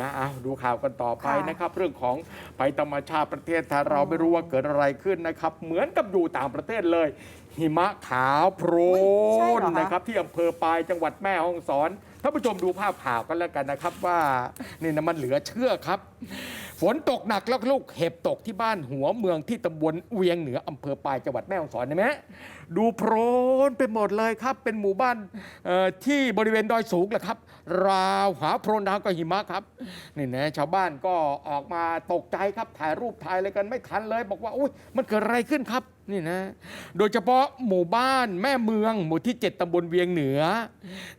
นะเอาดูข่าวกันต่อไปค่ะนะครับ เรื่องของภัยธรรมชาติประเทศไทยเราไม่รู้ว่าเกิดอะไรขึ้นนะครับ เหมือนกับอยู่ต่างประเทศเลย หิมะขาวโพรใช่เหนรอคะนะครับ ที่อำเภอปายจังหวัดแม่ฮ่องสอนท่านผู้ชมดูภาพข่าวกันแล้วกันนะครับว่านี่นะมันเหลือเชื่อครับ ฝนตกหนักแล้วลูกเห็บตกที่บ้านหัวเมืองที่ตำบลเวียงเหนืออำเภอปายจังหวัดแม่ฮ่องสอนเห็นไหมดูโพรนไปหมดเลยครับ เป็นหมู่บ้านที่บริเวณดอยสูงแหละครับ ราวหาโพรนดาวกับหิมะครับนี่นะชาวบ้านก็ออกมาตกใจครับถ่ายรูปถ่ายอะไรกันไม่ทันเลย บอกว่าอุ้ยมันเกิดอะไรขึ้นครับนี่นะ โดยเฉพาะหมู่บ้านแม่เมือง หมู่ที่ 7ตำบลเวียงเหนือ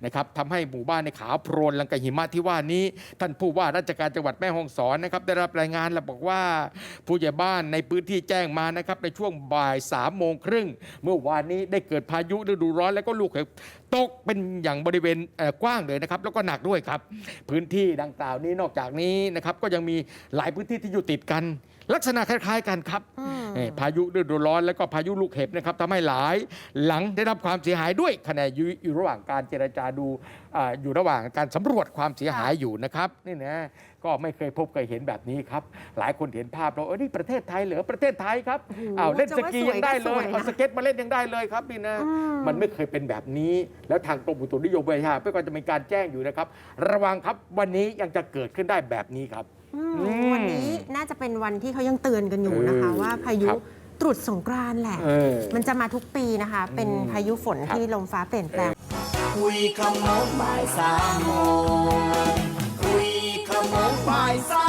นะครับทำให้หมู่บ้านในขาวโพรนลังกบหิมะที่ว่านี้ ท่านผู้ว่าราชการจังหวัดแม่ฮ่องสอนนะครับได้รับรายงานแล้วบอกว่าผู้ใหญ่บ้านในพื้นที่แจ้งมานะครับในช่วงบ่ายสามโมงครึ่งเมื่อวานนี้ได้เกิดพายุฤดูร้อนแล้วก็ลูกเห็บตกเป็นอย่างบริเวณเอ่อกว้างเลยนะครับแล้วก็หนักด้วยครับ พื้นที่ดังกล่าวนี้นอกจากนี้นะครับก็ยังมีหลายพื้นที่ที่อยู่ติดกัน ลักษณะคล้าย ๆ กันครับอืมเอ่อพายุฤดูร้อนแล้วก็พายุลูกเห็บนะครับทำให้หลายหลังได้รับความเสียหายด้วยขณะอยู่อยู่ระหว่างการเจรจาดูอ่าอยู่ระหว่างการสำรวจความเสียหายอยู่นะครับนี่นะก็ไม่เคยพบเคยเห็นแบบนี้ครับ หลายคนเห็นภาพแล้วเออนี่ประเทศไทยเหรอประเทศไทยครับโอ้โหอ้าวเล่นจะสว่ากีสวยยังได้เลยก็สวยนะเอาสเก็ตมาเล่นยังได้เลยครับนี่นะอืมมันไม่เคยเป็นแบบนี้แล้วทางกรมอุตุนิยมวิทยาก็จะมีการแจ้งอยู่นะครับ ระวังครับวันนี้ยังจะเกิดขึ้นได้แบบนี้ครับ อืมอืมวันนี้น่าจะเป็นวันที่เขายังเตือนกันอยู่นะคะ เออว่าพายุครับ ตรุษสงกรานต์แหละ เออ มันจะมาทุกปีนะคะ เป็นอืมพายุฝนครับ ที่ลมฟ้าเปลี่ยนแปลง คุยขโมงบ่ายสามโมงคุยขโมงบ่ายสาม